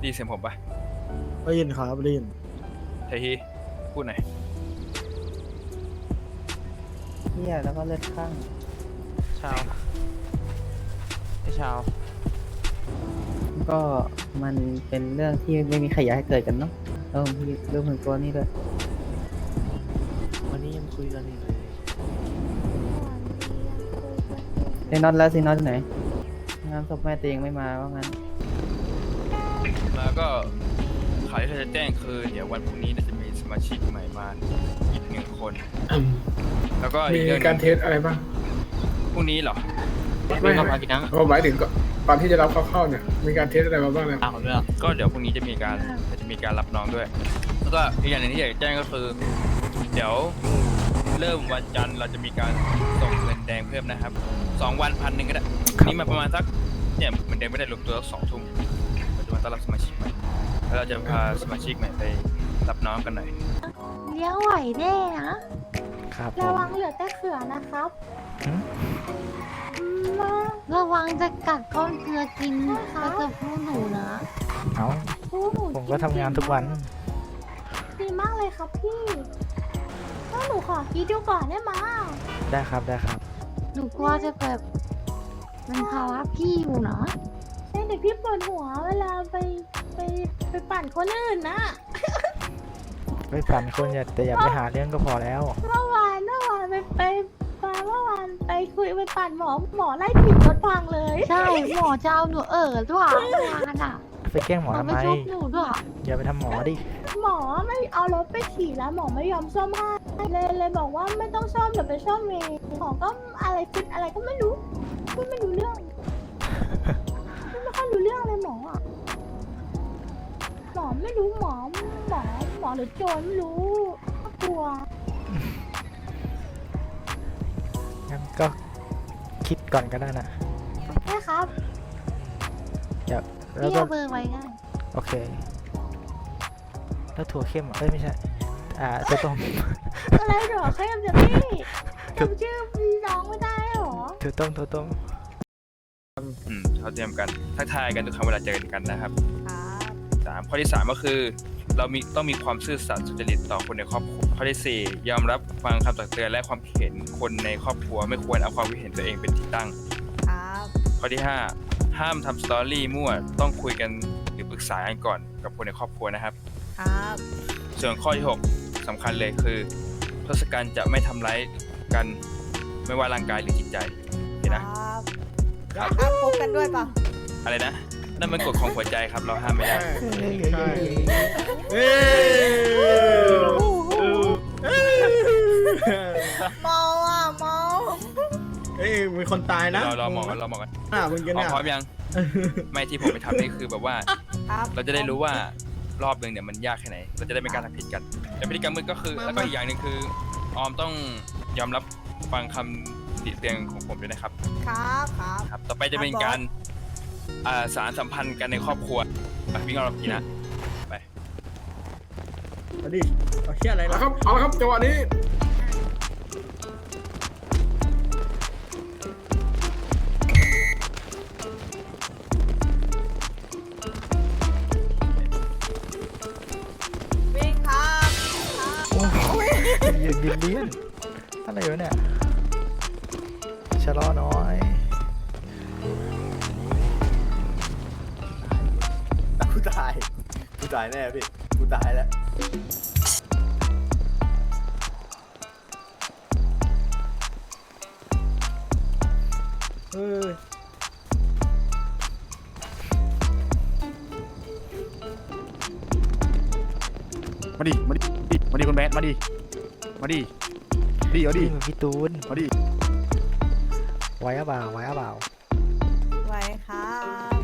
ไดีเสียงผมปะได้ยินครับได้ยินไทฮีพูดหน่อยเนี่ยแล้วก็เลือดข้างชาวไอชาวก็มันเป็นเรื่องที่ไม่มีใครอยากให้เกิดกันเนาะเรื่องที่เรื่องของตัวนี้ด้วยวันนี้ยังคุยกันอยู่เลยซีนอตแล้วซีนอตที่ไหนงานศพแม่ตัวเองไม่มาว่างั้น แล้วก็ข่าวที่เราจะแจ้งคือเดี๋ยววันพรุ่งนี้น่าจะมีสมาชิกใหม่มาอีกหนึ่งคน แล้วก็มีอีกเรื่องหการนึ่งเทสอะไรบ้างพรุ่งนี้เหรอ ไม่เข้ามากี่นังผมหมายถึงก็ตอนที่จะรับเข้าเข้าเนี่ย มีการเทสอะไรมาบ้างเนี่ยอ้าวเรื่องก็เดี๋ยวพรุ่งนี้จะมีการจะมีการรับน้องด้วย แล้วก็อีกอย่างหนึ่งที่อยากจะแจ้งก็คือ เดี๋ยวเริ่มวันจันทร์เราจะมีการส่งเงินแดงเพิ่มนะครับสองวันพันหนึ่งก็ได้นี่มาประมาณสักเนี่ยเหมือนเดิมไม่ได้รวมตัวสักสองทุ่มเรา จะมาต้อนรับสมาชิกใหม่แล้วเราจะพาสมาชิกใหม่ไปรับน้องกันหน่อย เลี้ยงไหวแน่นะ ครับระวังเหลือแต่เขือนะครับอืมระวังจะกัดก้อนเกลือกินถ้าเกิดพวกหนูนะ เอาผู้หนูผมก็ทำงานทุกวัน ดีมากเลยครับพี่ถ้าหนูขอคิดดูก่อนได้ไหมได้ครับได้ครับ หนูกลัวจะแบบเป็นภาระพี่อยู่นะใช่ เดี๋ยวพี่ปวดหัวเวลาไปไปไปปั่นคนอื่นนะ ไม่ปั่นคนอย่าแต่อย่าไปหาเรื่องก็พอแล้ว เมื่อวานเมื่อวานไปไปไปเมื่อวานไปคุยไปปั่นหมอหมอไล่ถีบรถพังเลยใช่หมอจะเอาหนูเออด้วยเมื่อวานอะไปแกล้งหมอหมอทำไม่ไมชุบหนูด้วย อย่าไปทำหมอดิ หมอไม่เอารถไปถีบแล้วหมอไม่ยอมซ่อมให้เลยเลยบอกว่าไม่ต้องซ่อมเดี๋ยวไปซ่อมเองหมอก็อะไรฟิตอะไรก็ไม่รู้พูดไม่รู้เรื่องพูดไม่ค่อย รู้เรื่องเลยหมออะหมอไม่รู้หมอหมอหมอหรือโจรไม่รู้น่ากลัว งั้นก็คิดก่อนก็ได้นะใช่ครับเดี๋ยวแล้วพี่ก็เอาเบอร์ไว้ง่าย โอเค แล้วถั่วเข้มเหรอเอ้ยไม่ใช่ อ่าถั่วต้ม อะไรเหรอเขายังจะพี่จำชื่อพี่น้องไม่ได้เหรอ ถั่วต้มถั่วต้ม อืมเขาเตรียมกันทักทายกันทุกครั้งเวลาเจอกันนะครับสามข้อที่สามก็คือ เรามีต้องมีความซื่อสัตย์สุจริตต่อคนในครอบครัวข้อที่สี่ยอมรับฟังคำตักเตือนและความเห็นคนในครอบครัวไม่ควรเอาความคิดเห็นตัวเองเป็นที่ตั้งข้อที่ห้าห้ามทำสตอรี่มั่วต้องคุยกันหรือปรึกษากันก่อนกับคนในครอบครัวนะครับ ครับส่วนข้อที่หกสำคัญเลยคือทศกัณฐ์จะไม่ทำร้ายกันไม่ว่าร่างกายหรือจิตใจเห็นนะ ครับ พบกันด้วยป่ะอะไรนะ นั่นมันกฎของหัวใจครับเราห้ามไม่ได้ ใช่เอ้ยเมาอะเมาเอ้ยมีคนตายนะเราเราหมอกันเราหมอกันอ่ามึงกันพร้อมเนี่ยพร้อมยัง ไม่ที่ผมไปทำนี่คือแบบว่า ครับเราจะได้รู้ว่ารอบหนึ่งเนี่ยมันยากแค่ไหน เราจะได้ไม่กล้ารทำผิดกัน แต่พฤติกรรมมืดก็คือ แล้วก็อีกอย่างหนึ่งคือ ออมต้องยอมรับฟังคำ ติเตียงของผมด้วยนะครับครับครับ ครับต่อไปจะเป็นการอ่าสารสัมพันธ์กันในครอบครัวไปวิ่งเอาเราพีนะไปเอาดิเอาเชี่ยอะไรเอาล่ะละครับ เอาละครับ จังหวะนี้ วิ่งครับยืนบินเลียนอะไรวะเนี่ย ชะลอหน้อยกูตายกูตายแน่พี่กูตายแล้วเออมาดิ มาดิ มาดิคุณแบทมาดิ มาดิดิเอาดินี่มันพี่ตูน มาดิ ไว้อะเปล่าไว้อะเปล่าไว้ครับ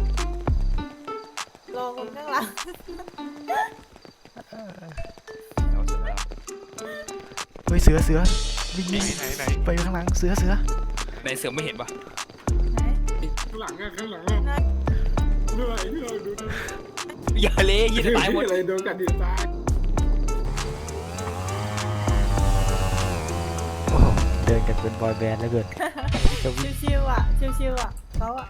รอคนข้างหลังเอาเสร็จแล้วเฮ้ยเสือเสือวิ่งวิ่งไหนไหนไปข้างหลังเสือเสือในเสือไม่เห็นปะไหนข้างหลังอะข้างหลังอะเหนื่อยเหนื่อยดูดิอย่าเลยยิงตายหมด อะไรโดนกัดดินตายโอ้โหเดินกันเป็นบอยแบนด์แล้วเกิน จะวิ่งชิวๆอะ ชิวๆอะเขาอะ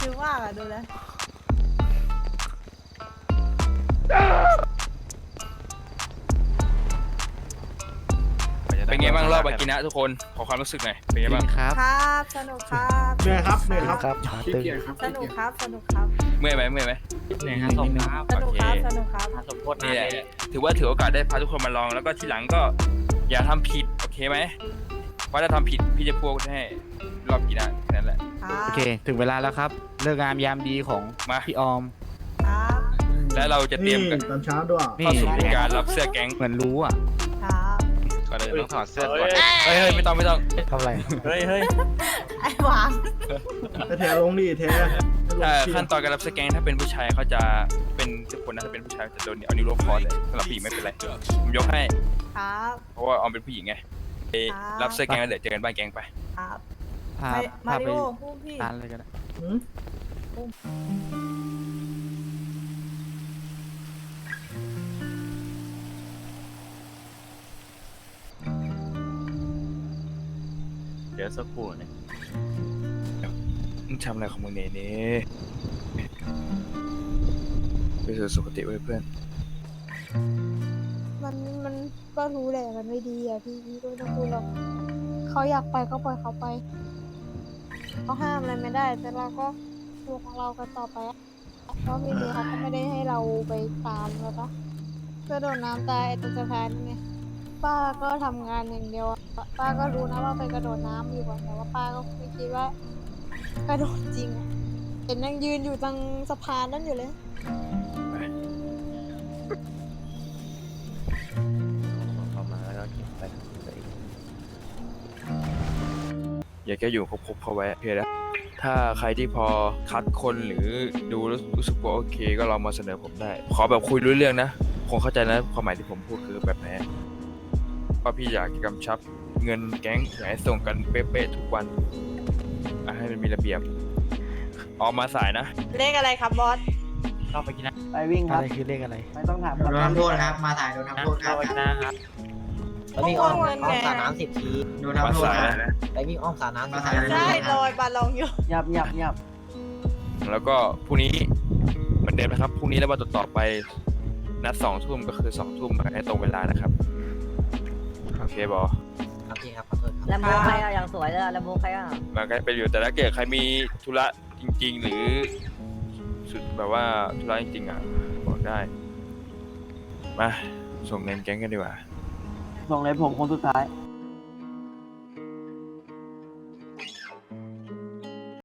ชิวๆมากอะดูเลยเป็นไงบ้างรอบอากินะทุกคน ขอความรู้สึกหน่อย เป็นไงบ้าง ครับครับ สนุกครับเหนื่อยครับเหนื่อยครับครับขาขี้ตึงเกียจครับสนุกครับสนุกครับ เมื่อยไหมเมื่อยไหมเนี่ยฮะส่งครับสนุกครับโอเคสนุกครับสมโพธินี่แหละถือว่าถือโอกาสได้พาทุกคนมาลองแล้วก็ทีหลังก็อย่าทำผิด โอเคไหม เพราะถ้าทำผิดพี่จะพวกให้รอบกินะแค่นั้นแหละ ครับโอเค ถึงเวลาแล้วครับ เลิกงามยามดีของมา พี่ออม ครับและเราจะเตรีนี่ยมกันตอนเช้าด้วยนี่ เข้าสู่การรับเสื้อแก๊งเหมือนรู้อะครับก่อนเลยต้องถอดเสื้อก่อนเฮ้ยเฮ้ยไม่ต้องไม่ต้องทำอะไร เฮ้ยเฮ้ยไอ้หวานไอ้แทลงดิแทลงถ้าที่ขั้นตอนการรับสแกนถ้าเป็นผู้ชายเขาจะเป็นทุกคนนะถ้าเป็นผู้ชายจะโดนเอานิ้วลงคอเลยสำหรับผู้หญิงไม่เป็นไรผมยกให้ครับเพราะว่าออมเป็นผู้หญิงไง ไปรับสแกนแล้วเดี๋ยวเจอกันบ้านแกงไป ครับพามาพาริไปโอพูดพี่ร้านเลยก็ได้ หืมเดี๋ยวสักครู่นึงมึงทำอะไรของมึงเนี่ยนี่ไปสู่สุคติไว้เพื่อน มันมันก็รู้แหละมันไม่ดีอะพี่พี่ก็ไม่ต้องพูดหรอกเขาอยากไปก็ปล่อยเขาไปเขาห้ามอะไรไม่ได้ แต่เราก็ดูของเรากันต่อไปอะเพราะพี่เดียเขาก็ไม่ได้ให้เราไปตามแล้วปะเพื่อโดนน้ำตายไอ้ตรงสะพานนี่ไงป้าก็ทำงานอย่างเดียวอะป้าก็รู้นะว่าไปกระโดดน้ำอยู่อะแต่ว่าป้าก็ไม่คิดว่ากระโดดจริงอะเห็นยังยืนอยู่ตรงสะพานนั่นอยู่เลย แล้วก็เก็บไปตัวเองอย่าแค่อยู่ครบๆเขาไว้โอเคนะถ้าใครที่พอคัดคนหรือดูแล้วรู้สึกว่าโอเค ก็ลองมาเสนอผมได้ ขอแบบคุยรู้เรื่องนะคงเข้าใจนะความหมายที่ผมพูดคือแบบไหนเพราะพี่อยากจะกำชับเงินแก๊งอยากให้ส่งกันเป๊ะๆทุกวันอะให้มันมีระเบียบ ออกมาสายนะ เลขอะไรครับบอสเข้าไปกินนะไปวิ่งคอะรับ ไรคือเลขอะไร ไม่ต้องถามโดนทำโทษนะครับ มาถ่ายโดนทำโทษครับไป วิ่งอ้อมโอนเงินไงสระน้ำสิบทีโดนมาทำโทษสายครับนะ ไปวิ่งอ้อมสระน้ำสิบมาทีถ่ายใช่ลอยบาลองอยู่ ยับยับยับแล้วก็พรุ่งนี้เหมือนเดิมนะครับพรุ่งนี้แล้ววันต่อๆไปนัดสองทุ่มก็คือสองทุ่มให้ตรงเวลานะครับโอเคบอครับจริงครับขอโทษครับแลมโบใครอะอย่างสวยเลยแลมโบใครอะมากันไปอยู่แต่ถ้าเกิดใครมีธุระจริง ๆ หรือสุดแบบว่าธุระจริงๆอะบอกได้มาส่งเงินแก๊งกันดีกว่า ส่งเลยผมคนสุดท้าย